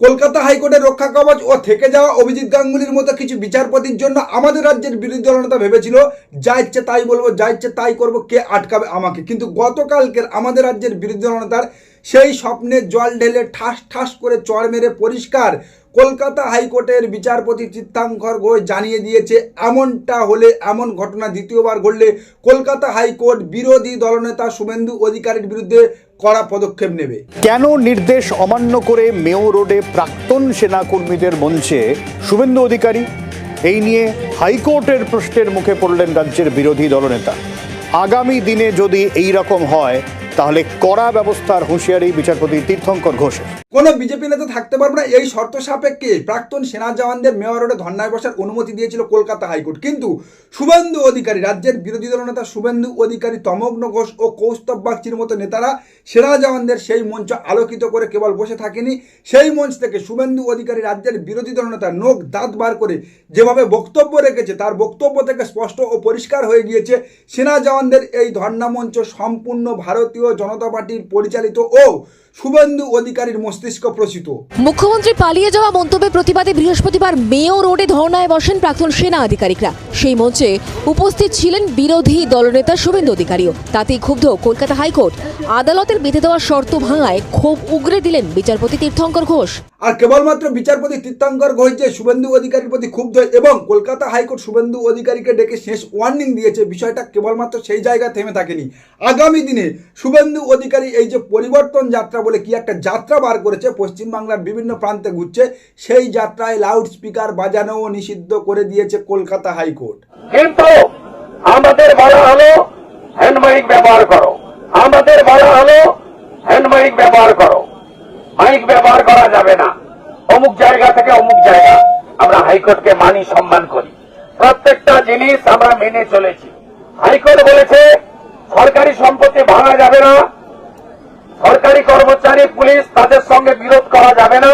কলকাতা হাইকোর্টের রক্ষা কবচ ও থেকে যাওয়া অভিজিৎ গাঙ্গুলির মতো কিছু বিচারপতির জন্য আমাদের রাজ্যের বিরোধী দলনেতা ভেবেছিল, যা ইচ্ছে তাই বলব, যা ইচ্ছে তাই করব, কে আটকাবে আমাকে? কিন্তু গতকালকের আমাদের রাজ্যের বিরোধী দলনেতার সেই স্বপ্নে জল ঢেলে ঠাস ঠাস করে চড় মেরে পরিষ্কার কলকাতা হাইকোর্টের বিচারপতি চিত্তাঙ্কর ঘোষ জানিয়ে দিয়েছে, এমনটা হলে এমন ঘটনা দ্বিতীয়বার ঘটলে কলকাতা হাইকোর্ট বিরোধী দলনেতা শুভেন্দু অধিকারীর বিরুদ্ধে কড়া পদক্ষেপ নেবে। কেন নির্দেশ অমান্য করে মেও রোডে প্রাক্তন সেনাকর্মীদের মঞ্চে শুভেন্দু অধিকারী? এই নিয়ে হাইকোর্টের প্রশ্নের মুখে পড়লেন রাজ্যের বিরোধী দলনেতা। আগামী দিনে যদি এই রকম হয় তাহলে কড়া ব্যবস্থার হুঁশিয়ারি বিচারপতি তীর্থঙ্কর ঘোষের। কোনো বিজেপি নেতা থাকতে পারবে না, এই শর্ত সাপেক্ষে প্রাক্তন সেনা জওয়ানদের মেয়র রোডে ধর্নায় বসার অনুমতি দিয়েছিল কলকাতা হাইকোর্ট। কিন্তু শুভেন্দু অধিকারী, রাজ্যের বিরোধী দলনেতা শুভেন্দু অধিকারী, তমগ্ন ঘোষ ও কৌস্তব বাগচির মতো নেতারা সেনা জওয়ানদের সেই মঞ্চ আলোকিত করে কেবল বসে থাকেনি। সেই মঞ্চ থেকে শুভেন্দু অধিকারী, রাজ্যের বিরোধী দলনেতা নোক দাঁত বার করে যেভাবে বক্তব্য রেখেছে, তার বক্তব্য থেকে স্পষ্ট ও পরিষ্কার হয়ে গিয়েছে, সেনা জওয়ানদের এই ধর্ণা মঞ্চ সম্পূর্ণ ভারতীয় জনতা পার্টির পরিচালিত ও শুভেন্দু অধিকারীর মস্তিষ্ক প্রসিত মুখ্যমন্ত্রী পালিয়ে যাওয়া মন্তব্যের প্রতিবাদে বৃহস্পতিবার মেয়ো রোডে ধর্নায় বসেন প্রাক্তন সেনা আধিকারিকরা। সেই মঞ্চে উপস্থিত ছিলেন বিরোধী দলনেতা শুভেন্দু অধিকারীও। তাতেই ক্ষুব্ধ কলকাতা হাইকোর্ট। আদালতের বেঁধে দেওয়া শর্ত ভাঙায় ক্ষোভ উগরে দিলেন বিচারপতি তীর্থঙ্কর ঘোষ। আর কেবলমাত্র বিচারপতি তীর্থঙ্কর ঘোষ যে শুভেন্দু অধিকারীর প্রতি ক্ষুব্ধ এবং কলকাতা হাইকোর্ট শুভেন্দু অধিকারীকে ডেকে শেষ ওয়ার্নিং দিয়েছে বিষয়টা কেবলমাত্র সেই জায়গায় থেমে থাকেনি। আগামী দিনে শুভেন্দু অধিকারী এই যে পরিবর্তন যাত্রা বলে কি একটা যাত্রা বার করেছে, পশ্চিমবাংলার বিভিন্ন প্রান্তে ঘুরছে, সেই যাত্রায় লাউড স্পিকার বাজানোও নিষিদ্ধ করে দিয়েছে কলকাতা হাইকোর্ট। কিন্তু আমাদের বলা হলো হ্যান্ডমাইক ব্যবহার করো। আমাদের বলা হলো হ্যান্ডমাইক ব্যবহার করো। মাইক ব্যবহার করা যাবে না। অমুক জায়গা থেকে অমুক জায়গা। আমরা হাইকোর্টকে মানি, সম্মান করি। প্রত্যেকটা জিনিস আমরা মেনে চলেছি। হাইকোর্ট বলেছে, সরকারি সম্পত্তি ভাঙা যাবে না। সরকারি কর্মচারী, পুলিশ তাদের সঙ্গে বিরোধ করা যাবে না।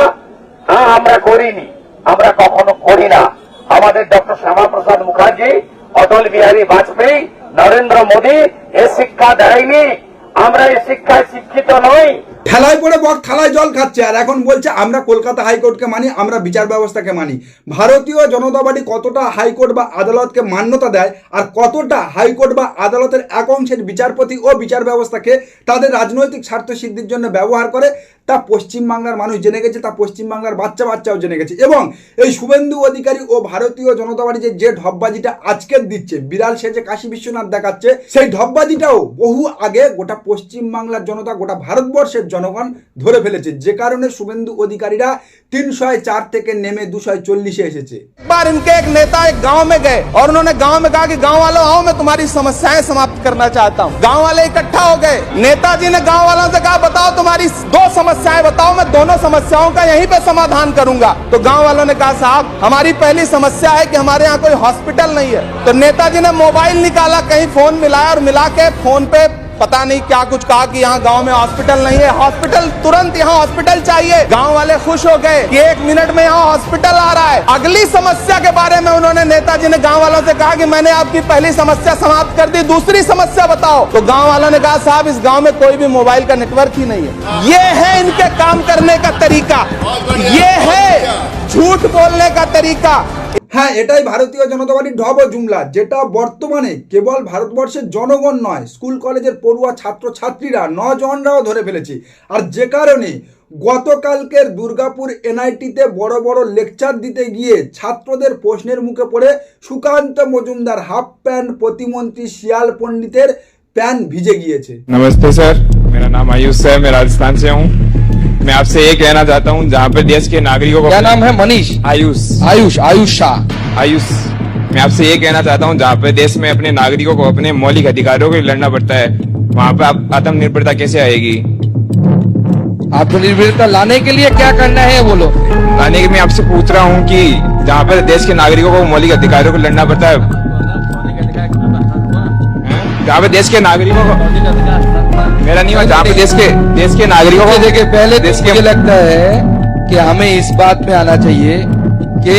হ্যাঁ আমরা করিনি। আমরা কখনো করি না। আমাদের ডক্টর শ্যামাপ্রসাদ মুখার্জি, অটল বিহারী বাজপেয়ী, নরেন্দ্র মোদী এ শিক্ষা দেয়নি। আমরা এই শিক্ষায় শিক্ষিত নই। ঠেলায় পড়ে বক থালায় জল খাচ্ছে। আর এখন বলছে, আমরা কলকাতা হাইকোর্টকে মানি, আমরা বিচার ব্যবস্থাকে মানি। ভারতীয় জনতা পার্টি কতটা হাইকোর্ট বা আদালতকে মান্যতা দেয়, আর কতটা হাইকোর্ট বা আদালতের এক অংশের বিচারপতি ও বিচার ব্যবস্থাকে তাদের রাজনৈতিক স্বার্থ সিদ্ধির জন্য ব্যবহার করে তা পশ্চিমবাংলার মানুষ জেনে গেছে তা পশ্চিমবাংলার বাচ্চা বাচ্চাও জেনে গেছে এবং এই শুভেন্দু অধিকারী ও ভারতীয় জনতা পার্টি যে যে ঢপবাজিটা আজকের দিচ্ছে বিড়াল সেজে কাশী বিশ্বনাথ দেখাচ্ছে সেই ঢপবাজিটাও বহু আগে গোটা পশ্চিমবাংলার জনতা গোটা ভারতবর্ষের জনগণ ধরে ফেলেছে যে কারণে শুভেন্দু অধিকারীরা তিনশয় চার থেকে নেমে দুশয় চল্লিশে এসেছে एक बार इनके एक नेता एक गांव में गए और उन्होंने गांव में कहा कि गांव वालों आओ मैं तुम्हारी समस्याएं समाप्त करना चाहता हूं गांव वाले इकट्ठा हो गए नेताजी ने गांव वालों से कहा बताओ तुम्हारी दो समस्याएँ बताओ मैं दोनों समस्याओं का यहीं पे समाधान करूँगा। तो गाँव वालों ने कहा, साहब, हमारी पहली समस्या है कि हमारे यहाँ कोई हॉस्पिटल नहीं है। तो नेताजी ने मोबाइल निकाला, कहीं फ़ोन मिलाया और मिला के फ़ोन पे पता नहीं क्या कुछ कहा कि यहाँ गाँव में हॉस्पिटल नहीं है। हॉस्पिटल तुरंत यहाँ हॉस्पिटल चाहिए। गाँव वाले खुश हो गए कि एक मिनट में यहाँ हॉस्पिटल आ रहा है। अगली समस्या के बारे में उन्होंने नेताजी ने गाँव वालों से कहा कि मैंने आपकी पहली समस्या समाप्त कर दी, दूसरी समस्या बताओ। तो गाँव वालों ने कहा, साहब, इस गाँव में कोई भी मोबाइल का नेटवर्क ही नहीं है। ये है इनके काम करने का तरीका। ये है झूठ बोलने का तरीका হ্যাঁ এটাই ভারতীয় জনতা পার্টির ঢব ও জুমলা যেটা বর্তমানে কেবল ভারতবর্ষের জনগণ নয় স্কুল কলেজের পড়ুয়া ছাত্র ছাত্রীরা নজওয়ানরাও ধরে ফেলেছে আর যে কারণে গতকালকের দুর্গাপুর এনআইটিতে বড় বড় লেকচার দিতে গিয়ে ছাত্রদের প্রশ্নের মুখে পড়ে সুকান্ত মজুমদার হাফ প্যান্ট প্রতিমন্ত্রী শিয়াল পণ্ডিতের প্যান্ট ভিজে গিয়েছে नमस्ते सर मेरा नाम आयुष है मैं राजस्थान से हूँ मैं आपसे ये कहना चाहता हूँ जहाँ पे देश के नागरिकों को क्या नाम है? मनीष। आयुष। आयुष आयुष शाह। आयुष। मैं आपसे ये कहना चाहता हूँ जहाँ पे देश में अपने नागरिकों को अपने मौलिक अधिकारों के लिए लड़ना पड़ता है वहाँ पे आप आत्मनिर्भरता कैसे आएगी? आत्मनिर्भरता लाने के लिए क्या करना है बोलो लाने की मैं आपसे पूछ रहा हूँ कि जहाँ पे देश के नागरिकों को मौलिक अधिकारों को लड़ना पड़ता है। जहाँ पे देश के नागरिकों को मेरा नहीं हुआ जहाँ पे देश के देश के नागरिकों को देखिए पहले देश के लगता है कि हमें इस बात में आना चाहिए कि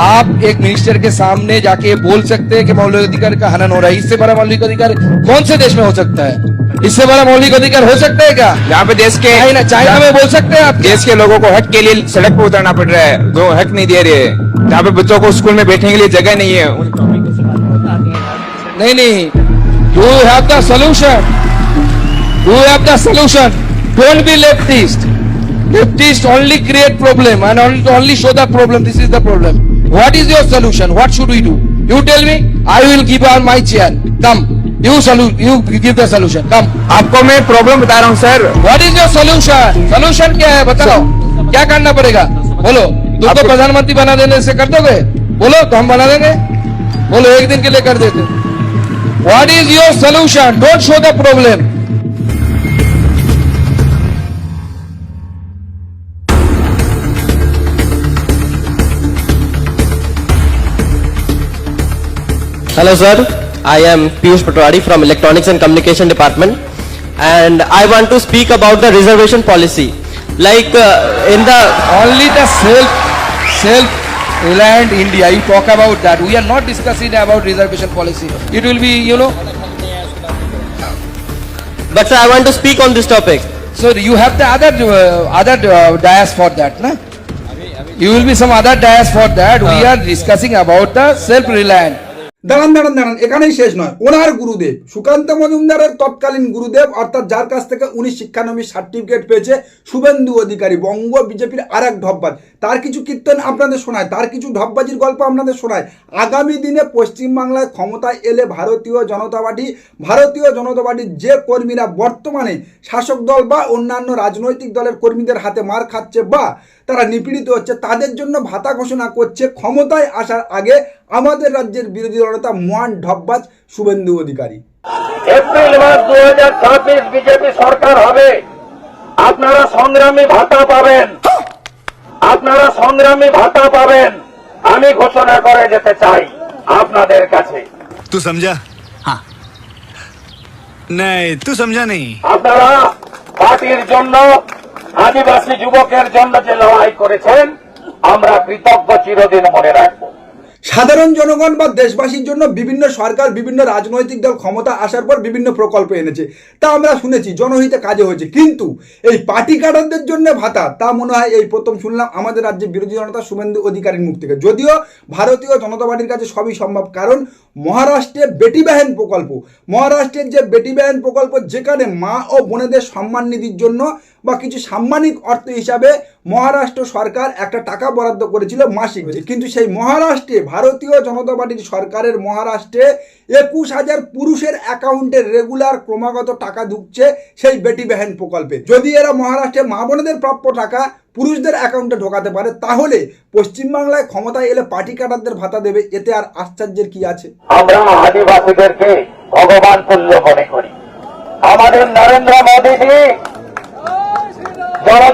आप एक मिनिस्टर के सामने जाके बोल सकते हैं कि मौलिक अधिकार का हनन हो रहा है। इससे बड़ा मौलिक अधिकार कौन से देश में हो सकता है? इससे बड़ा मौलिक अधिकार हो सकता है क्या? यहाँ पे देश के चाइना चाइना में बोल सकते हैं आप। देश के लोगों को हक के लिए सड़क पर उतरना पड़ रहा है। जो हक नहीं दे रहे। जहाँ पे बच्चों को स्कूल में बैठने के लिए जगह नहीं है। नहीं नहीं। You have the solution You have the solution. Don't be leftist. Leftist only create problem and only only show the problem. This is the problem. What is your solution? What should we do? You tell me. I will give on my chair. Come. You solution you give the solution. Come. aapko main problem bata raha hu sir What is your solution? Solution क्या है बताओ क्या करना पड़ेगा बोलो तुम तो प्रधानमंत्री bana dene se kar doge bolo to hum bana denge bolo ek din ke liye kar dete What is your solution? Don't show the problem. Hello sir, I am Piyush Patwari from Electronics and Communication Department and I want to speak about the reservation policy. Like uh, in the only the self self reliant India. You talk about that. We are not discussing about reservation policy. It will be, you know. but sir I want to speak on this topic. So you have the other uh, other uh, dias for that, na? You will be some other dias for that. We are discussing about the self reliant. দাঁড়ান দাঁড়ান দাঁড়ান, এখানেই শেষ নয়। ওনার গুরুদেব, সুকান্ত মজুমদারের তৎকালীন গুরুদেব, অর্থাৎ যার কাছ থেকে উনি শিক্ষানবী সার্টিফিকেট পেয়েছে, শুভেন্দু অধিকারী, বঙ্গ বিজেপির আর এক ঢপবাজ তার কিছু কীর্তন আপনাদের শোনায়, তার কিছু ঢপবাজির গল্প আপনাদের শোনায়। আগামী দিনে পশ্চিমবাংলায় ক্ষমতায় এলে ভারতীয় জনতা পার্টি, ভারতীয় জনতা পার্টির যে কর্মীরা বর্তমানে শাসক দল বা অন্যান্য রাজনৈতিক দলের কর্মীদের হাতে মার খাচ্ছে বা তারা নিপীড়িত হচ্ছে, তাদের জন্য ভাতা ঘোষণা করছে, ক্ষমতায় আসার আগে আমাদের রাজ্যের বিরোধী দলের নেতা মহান ঢব্বাজ শুভেন্দু অধিকারী। এপ্রিল মাস দু হাজার ছাব্বিশ বিজেপি সরকার হবে। আপনারা সংগ্রামী ভাতা পাবেন। আপনারা সংগ্রামী ভাতা পাবেন। আমি ঘোষণা করে যেতে চাই আপনাদের কাছে। তুই সমঝা নাই তুই সমঝা নেই আপনারা পার্টির জন্য আদিবাসী যুবকের জন্য যে লড়াই করেছেন আমরা কৃতজ্ঞ চিরদিন মনে রাখব। সাধারণ জনগণ বা দেশবাসীর জন্য বিভিন্ন সরকার, বিভিন্ন রাজনৈতিক দল ক্ষমতা আসার পর বিভিন্ন প্রকল্প এনেছে। তা আমরা শুনেছি, জনহিতে কাজে হয়েছে। কিন্তু এই পার্টি কাটারদের জন্য ভাতা, তা মনে হয় এই প্রথম শুনলাম আমাদের রাজ্যে বিরোধী জনতা শুভেন্দু অধিকারীর মুখ থেকে। যদিও ভারতীয় জনতা পার্টির কাছে সবই সম্ভব, কারণ মহারাষ্ট্রে বেটি বাহন প্রকল্প। মহারাষ্ট্রের যে বেটি বাহন প্রকল্প, যেখানে মা ও বোনেদের সম্মান নিধির জন্য বা কিছু সাম্মানিক অর্থ হিসাবে মহারাষ্ট্র সরকার একটা টাকা বরাদ্দ করেছিল মাসিক কিন্তু সেই মহারাষ্ট্রে, ভারতীয় জনতা পার্টির সরকারের মহারাষ্ট্রে একুশ হাজার পুরুষের অ্যাকাউন্টে রেগুলার ক্রমাগত টাকা ঢুকছে সেই বেটি বেহেন প্রকল্পে। যদি এরা মহারাষ্ট্রে মা বোনেদের প্রাপ্য টাকা পুরুষদের অ্যাকাউন্টে ঢোকাতে পারে, তাহলে পশ্চিমবাংলায় ক্ষমতায় এলে পার্টি কাটারদের ভাতা দেবে, এতে আর আশ্চর্যের কি আছে? আমরা আদিবাসীদেরকে ভগবান তুল্য মনে করি। আমাদের নরেন্দ্র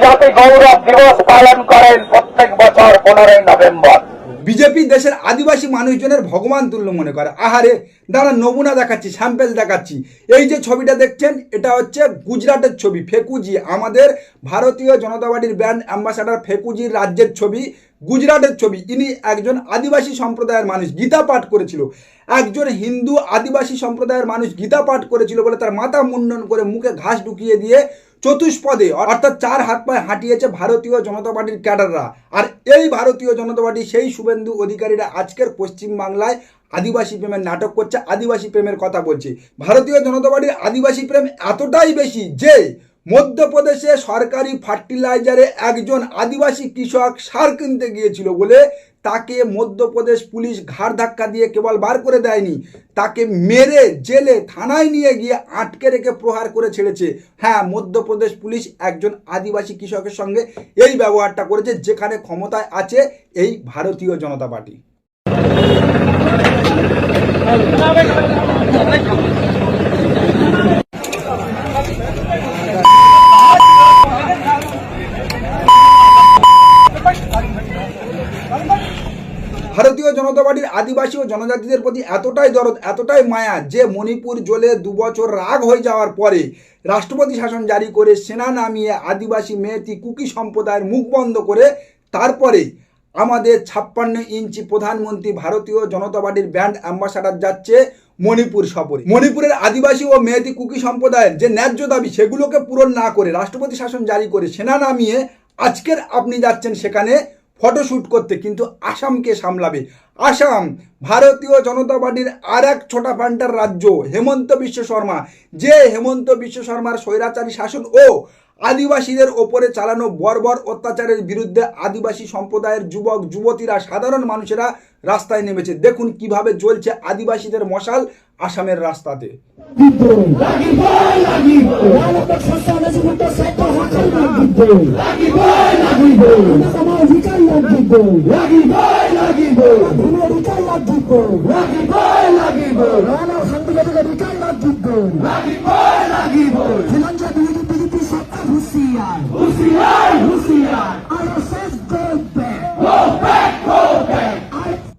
জনজাতি গৌরব দিবস পালন করেন প্রত্যেক বছর পনেরোই নভেম্বর। বিজেপি দেশের আদিবাসী মানুষজনের ভগবান তুল্য মনে করে। আহারে, দাঁড়া, নমুনা দেখাচ্ছি স্যাম্পেল দেখাচ্ছি। এই যে ছবিটা দেখছেন, এটা হচ্ছে গুজরাটের ছবি, ফেকুজি। আমাদের ভারতীয় জনতা পার্টির ব্র্যান্ড অ্যাম্বাসাডার ফেকুজির রাজ্যের ছবি, গুজরাটের ছবি। ইনি একজন আদিবাসী সম্প্রদায়ের মানুষ, গীতা পাঠ করেছিল। একজন হিন্দু আদিবাসী সম্প্রদায়ের মানুষ গীতা পাঠ করেছিল বলে তার মাথা মুন্ডন করে মুখে ঘাস ঢুকিয়ে দিয়ে চতুষ্পদে অর্থাৎ চার হাত পায়ে হাঁটিয়েছে ভারতীয় জনতা পার্টির ক্যাডাররা। আর এই ভারতীয় জনতা পার্টি সেই শুভেন্দু অধিকারীরা আজকের পশ্চিমবাংলায় আদিবাসী প্রেমের নাটক করছে, আদিবাসী প্রেমের কথা বলছে। ভারতীয় জনতা পার্টির আদিবাসী প্রেম এতটাই বেশি যে মধ্যপ্রদেশে সরকারি ফার্টিলাইজারে একজন আদিবাসী কৃষক সার কিনতে গিয়েছিল বলে তাকে মধ্যপ্রদেশ পুলিশ ঘাড় ধাক্কা দিয়ে কেবল বার করে দেয়নি, তাকে মেরে জেলে থানায় নিয়ে গিয়ে আটকে রেখে প্রহার করে ছেড়েছে। হ্যাঁ মধ্যপ্রদেশ পুলিশ একজন আদিবাসী কৃষকের সঙ্গে এই ব্যবহারটা করেছে, যেখানে ক্ষমতায় আছে এই ভারতীয় জনতা পার্টি ভারতীয় জনতা পার্টির আদিবাসী ও জনজাতিদের প্রতি এতটাই দরদ, এতটাই মায়া যে মণিপুর জ্বলে দু বছর রাগ হয়ে যাওয়ার পরে রাষ্ট্রপতি শাসন জারি করে সেনা নামিয়ে আদিবাসী মেয়েতি কুকি সম্প্রদায়ের মুখ বন্ধ করে তারপরে আমাদের ছাপ্পান্ন ইঞ্চি প্রধানমন্ত্রী ভারতীয় জনতা পার্টির ব্যান্ড অ্যাম্বাসাডার যাচ্ছে মণিপুর সফরে। মণিপুরের আদিবাসী ও মেয়েতি কুকি সম্প্রদায়ের যে ন্যায্য দাবি, সেগুলোকে পূরণ না করে রাষ্ট্রপতি শাসন জারি করে সেনা নামিয়ে আজকের আপনি যাচ্ছেন সেখানে ফটোশ্যুট করতে, কিন্তু আসামকে সামলাবে। আসাম, ভারতীয় জনতা পার্টির আর এক ছোটা পান্টার রাজ্য, হেমন্ত বিশ্ব শর্মা। যে হেমন্ত বিশ্ব শর্মার স্বৈরাচারী শাসন ও আদিবাসীদের ওপরে চালানো বর্বর অত্যাচারের বিরুদ্ধে আদিবাসী সম্প্রদায়ের যুবক, যুবতীরা, সাধারণ মানুষেরা রাস্তায় নেমেছে। দেখুন কীভাবে জ্বলছে আদিবাসীদের মশাল আসামের রাস্তাতে।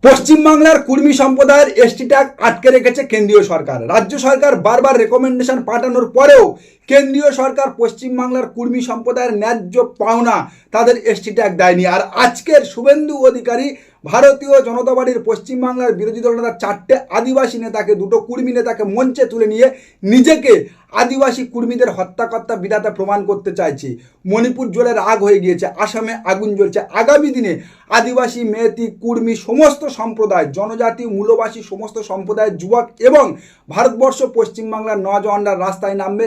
পশ্চিমবাংলার কুর্মী সম্প্রদায়ের এসটি ট্যাগ আটকে রেখেছে কেন্দ্রীয় সরকার। রাজ্য সরকার বারবার রেকমেন্ডেশন পাঠানোর পরেও কেন্দ্রীয় সরকার পশ্চিমবাংলার কুর্মী সম্প্রদায়ের ন্যায্য পাওনা তাদের এসটি ট্যাগ দেয়নি। আর আজকের শুভেন্দু অধিকারী ভারতীয় জনতা পার্টির পশ্চিমবাংলার বিরোধী দল নেতা চারটে আদিবাসী নেতাকে, দুটো কুর্মী নেতাকে মঞ্চে তুলে নিয়ে নিজেকে আদিবাসী কুর্মীদের হত্যাকর্তা বিধাতা প্রমাণ করতে চাইছে। মণিপুর জ্বলে রাগ হয়ে গিয়েছে, আসামে আগুন জ্বলছে। আগামী দিনে আদিবাসী, মেয়েতি, কুর্মী সমস্ত সম্প্রদায়, জনজাতি, মূলবাসী সমস্ত সম্প্রদায়ের যুবক এবং ভারতবর্ষ পশ্চিমবাংলার নজওয়ানরা রাস্তায় নামবে।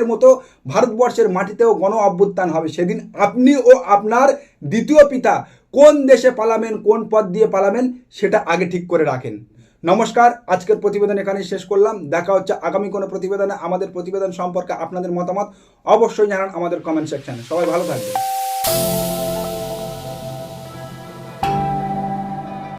নেপালের মতো ভারতবর্ষের মাটিতেও গণ অভ্যুত্থান হবে। সেদিন আপনি ও আপনার দ্বিতীয় পিতা কোন দেশে পালাবেন, কোন পথ দিয়ে পালাবেন, সেটা আগে ঠিক করে রাখেন। নমস্কার, আজকের প্রতিবেদন এখানেই শেষ করলাম। দেখা হচ্ছে আগামী কোনো প্রতিবেদনে। আমাদের প্রতিবেদন সম্পর্কে আপনাদের মতামত অবশ্যই জানান আমাদের কমেন্ট সেকশানে সবাই ভালো থাকবেন।